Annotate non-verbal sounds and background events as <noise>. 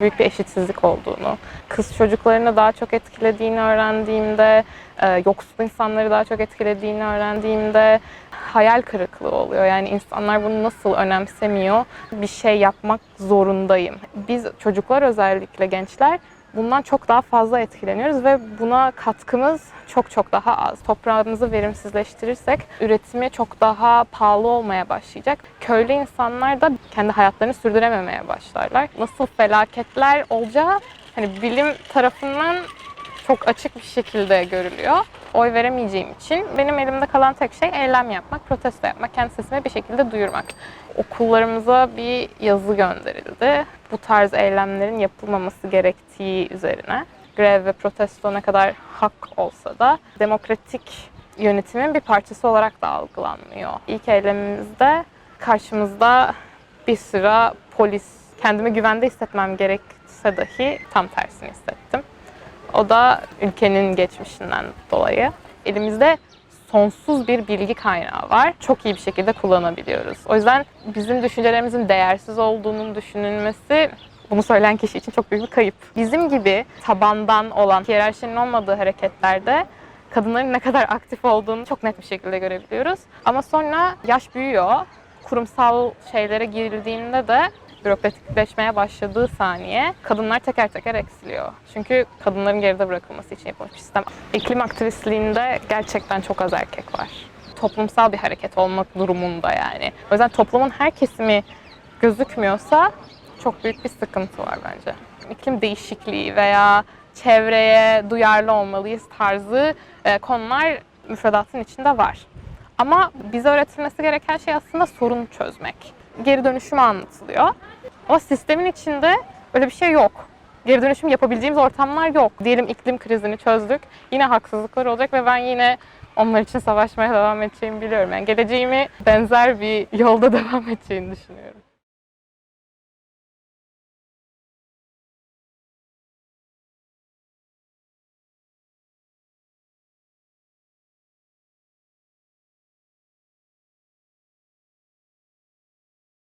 büyük bir eşitsizlik olduğunu, kız çocuklarını daha çok etkilediğini öğrendiğimde, e, yoksul insanları daha çok etkilediğini öğrendiğimde hayal kırıklığı oluyor. Yani insanlar bunu nasıl önemsemiyor? Bir şey yapmak zorundayım. Biz çocuklar özellikle gençler bundan çok daha fazla etkileniyoruz ve buna katkımız çok çok daha az. Toprağımızı verimsizleştirirsek üretimi çok daha pahalı olmaya başlayacak. Köylü insanlar da kendi hayatlarını sürdürememeye başlarlar. Nasıl felaketler olacağı hani bilim tarafından çok açık bir şekilde görülüyor. Oy veremeyeceğim için benim elimde kalan tek şey eylem yapmak, protesto yapmak, kendi sesimi bir şekilde duyurmak. Okullarımıza bir yazı gönderildi. Bu tarz eylemlerin yapılmaması gerektiği üzerine. Grev ve protesto ne kadar hak olsa da demokratik yönetimin bir parçası olarak da algılanmıyor. İlk eylemimizde karşımızda bir sıra polis, kendimi güvende hissetmem gerekse dahi tam tersini hissettim. O da ülkenin geçmişinden dolayı. Elimizde sonsuz bir bilgi kaynağı var. Çok iyi bir şekilde kullanabiliyoruz. O yüzden bizim düşüncelerimizin değersiz olduğunun düşünülmesi bunu söyleyen kişi için çok büyük bir kayıp. Bizim gibi tabandan olan, hiyerarşinin olmadığı hareketlerde kadınların ne kadar aktif olduğunu çok net bir şekilde görebiliyoruz. Ama sonra yaş büyüyor. Kurumsal şeylere girildiğinde de bürokratikleşmeye başladığı saniye kadınlar teker teker eksiliyor. Çünkü kadınların geride bırakılması için yapılmış bir sistem. İklim aktivistliğinde gerçekten çok az erkek var. Toplumsal bir hareket olmak durumunda yani. O yüzden toplumun her kesimi gözükmüyorsa çok büyük bir sıkıntı var bence. İklim değişikliği veya çevreye duyarlı olmalıyız tarzı e, konular müfredatın içinde var. Ama bize öğretilmesi gereken şey aslında sorunu çözmek. Geri dönüşüm anlatılıyor. Ama sistemin içinde öyle bir şey yok. Geri dönüşüm yapabileceğimiz ortamlar yok. Diyelim iklim krizini çözdük. Yine haksızlıklar olacak ve ben yine onlar için savaşmaya devam edeceğimi biliyorum. Yani geleceğimi benzer bir yolda <laughs> devam edeceğini düşünüyorum.